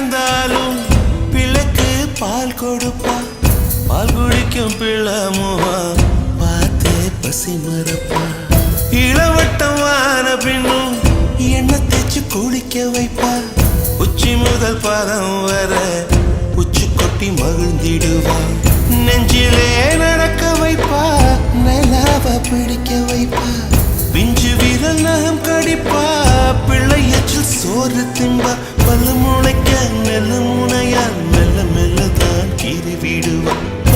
இழந்தாலும் பிள்ளைக்கு பால் கொடுப்பா. பால் குடிக்கும் பிள்ளமுவா பார்த்து பசி மறப்பா. இளவட்டம் வான பின்னும் எண்ணெய் தேச்சு குளிக்க வைப்பா. உச்சி முதல் பாதம் வர உச்சி கொட்டி மகிழ்ந்திடுவா. நெஞ்சிலே நடக்க வைப்பா நிலாவ பிடிக்க வைப்பா. பிஞ்சு விரல் நகம் கடிப்பா பிள்ளை எச்சில் சோறு திம்பா பல்ல முளைக்க மெல்ல முனையா மெல்ல மெல்லதான் கீறி விடுவான்.